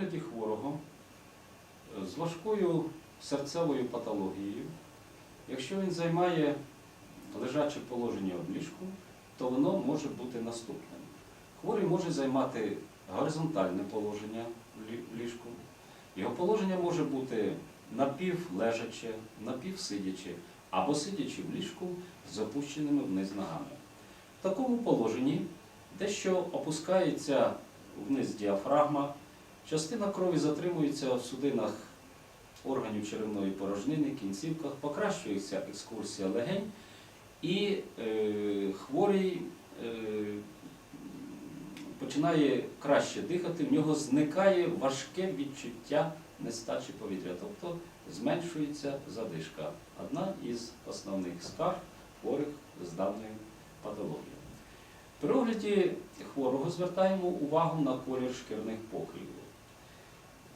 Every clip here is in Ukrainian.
огляді хворого е, з важкою серцевою патологією, якщо він займає лежаче положення в ліжку, то воно може бути наступним. Хворий може займати горизонтальне положення в ліжку. Його положення може бути напівлежаче, напівсидяче або сидячи в ліжку з опущеними вниз ногами. В такому положенні дещо опускається вниз діафрагма, частина крові затримується в судинах органів черевної порожнини, кінцівках, покращується екскурсія легень, і е, хворий е, починає краще дихати, в нього зникає важке відчуття нестачі повітря, тобто зменшується задишка. Одна із основних скарг хворих з даною патологією. При огляді хворого звертаємо увагу на колір шкірних покривів.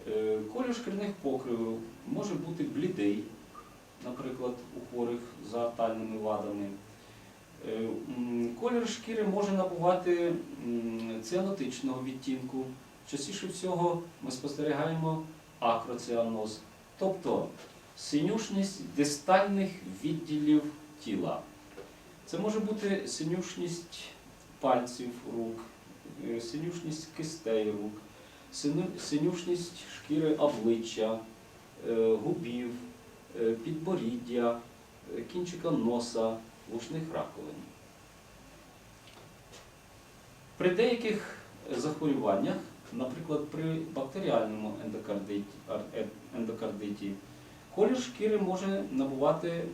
Е, Колір шкірних покривів може бути блідий, наприклад, у хворих з артальними вадами. Е, Колір шкіри може набувати ціанотичного відтінку. Частіше всього ми спостерігаємо акроціаноз, тобто синюшність дистальних відділів тіла. Це може бути синюшність пальців рук, е, синюшність кистей рук, синюшність шкіри обличчя, е, губів, е, підборіддя, е, кінчика носа, вушних раковин. При деяких захворюваннях, наприклад, при бактеріальному ендокардиті, ар- ендокардиті, колір шкіри може набувати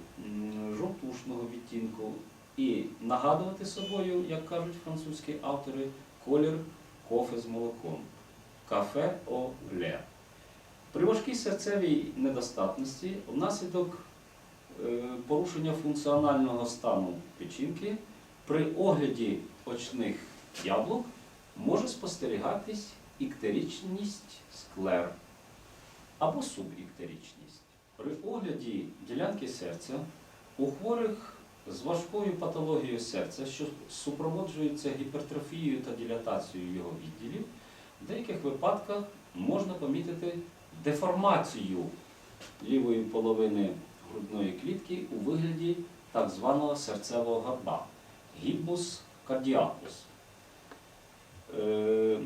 жовтушного відтінку і нагадувати собою, як кажуть французькі автори, колір кофе з молоком. Кафе о ле. При важкій серцевій недостатності внаслідок е, порушення функціонального стану печінки при огляді очних яблук може спостерігатись іктерічність склер або субіктерічність. При огляді ділянки серця у хворих з важкою патологією серця, що супроводжується гіпертрофією та дилатацією його відділів, в деяких випадках можна помітити деформацію лівої половини грудної клітки у вигляді так званого серцевого горба гібус кардіакус. Е,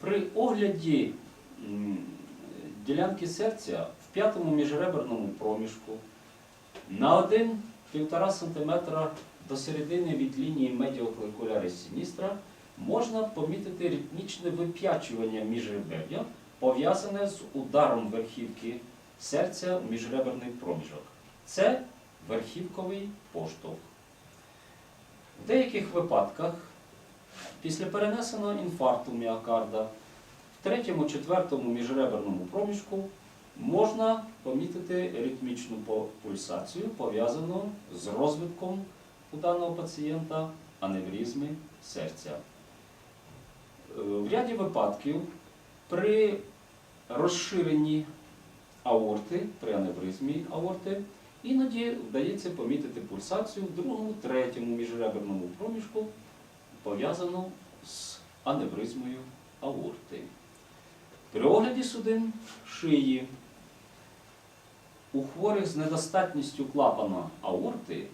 При огляді ділянки серця в п'ятому міжреберному проміжку на 1-1,5 см до середини від лінії медіокликуляри сіністра можна помітити ритмічне вип'ячування міжребер'я, пов'язане з ударом верхівки серця в міжреберний проміжок. Це верхівковий поштовх. В деяких випадках після перенесеного інфаркту міокарда в третьому-четвертому міжреберному проміжку можна помітити ритмічну пульсацію, пов'язану з розвитком у даного пацієнта аневризми серця. В ряді випадків при розширенні аорти, при аневризмі аорти, іноді вдається помітити пульсацію в другому, третьому міжреберному проміжку, пов'язану з аневризмою аорти. При огляді судин шиї у хворих з недостатністю клапана аорти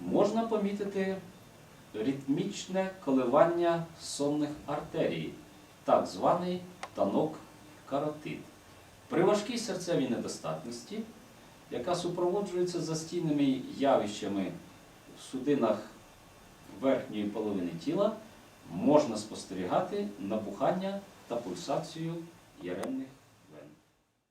можна помітити ритмічне коливання сонних артерій, так званий танок каротид. При важкій серцевій недостатності, яка супроводжується застійними явищами в судинах верхньої половини тіла, можна спостерігати набухання та пульсацію яремних